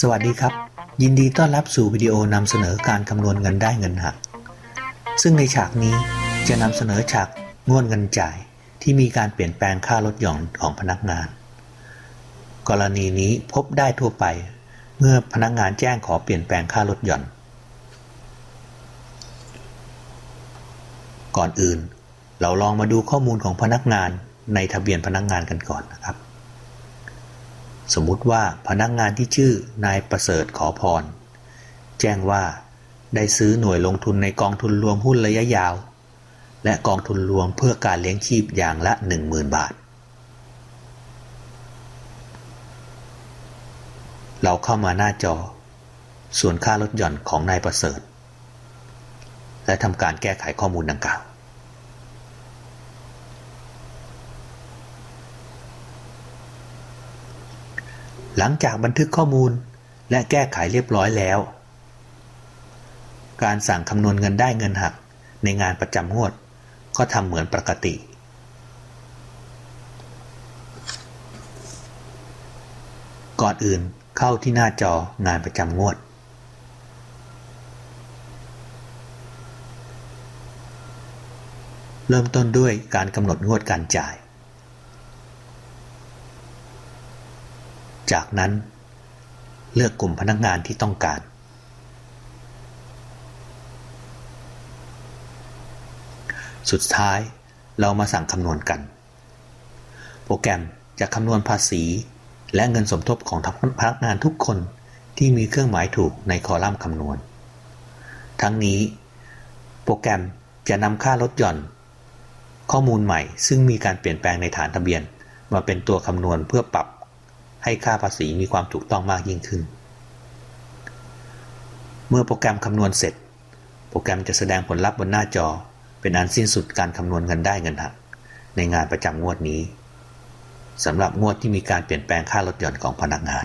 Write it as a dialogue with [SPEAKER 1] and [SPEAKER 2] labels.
[SPEAKER 1] สวัสดีครับ ยินดีต้อนรับสู่วิดีโอนำเสนอการคำนวณเงินได้เงินหัก ซึ่งในฉากนี้จะนำเสนอฉากงวดเงินจ่ายที่มีการเปลี่ยนแปลงค่าลดหย่อนของพนักงาน กรณีนี้พบได้ทั่วไป เมื่อพนักงานแจ้งขอเปลี่ยนแปลงค่าลดหย่อน ก่อนอื่น เราลองมาดูข้อมูลของพนักงานในทะเบียนพนักงานกันก่อนนะครับ สมมุติว่าพนักงานที่ชื่อนายประเสริฐขอพร แจ้งว่าได้ซื้อหน่วยลงทุนในกองทุนรวมหุ้นระยะยาว และกองทุนรวมเพื่อการเลี้ยงชีพอย่างละ 10,000 บาท เราเข้ามาหน้าจอ ส่วนค่าลดหย่อนของนายประเสริฐ และทำการแก้ไขข้อมูลดังกล่าว หลังจากบันทึกข้อมูล และแก้ไขเรียบร้อยแล้ว การสั่งคำนวณเงินได้เงินหักในงานประจำงวด ก็ทำเหมือนปกติ ก่อนอื่นเข้าที่หน้าจองานประจำงวด เริ่มต้นด้วยการกำหนดงวดการจ่าย จากนั้น เลือกกลุ่มพนักงานที่ต้องการ สุดท้ายเรามาสั่งคำนวณกัน โปรแกรมจะคำนวณภาษี และเงินสมทบของพนักงานทุกคนที่มีเครื่องหมายถูกในคอลัมน์คำนวณ ทั้งนี้ โปรแกรมจะนำค่าลดหย่อน ข้อมูลใหม่ซึ่งมีการเปลี่ยนแปลงในฐานทะเบียน มาเป็นตัวคำนวณเพื่อปรับ ให้ค่าภาษีมีความถูกต้องมากยิ่งขึ้น เมื่อโปรแกรมคำนวณเสร็จ โปรแกรมจะแสดงผลลัพธ์บนหน้าจอ เป็นอันสิ้นสุดการคำนวณเงินได้เงินหัก ในงานประจำงวดนี้สำหรับงวดที่มีการเปลี่ยนแปลงค่าลดหย่อนของพนักงาน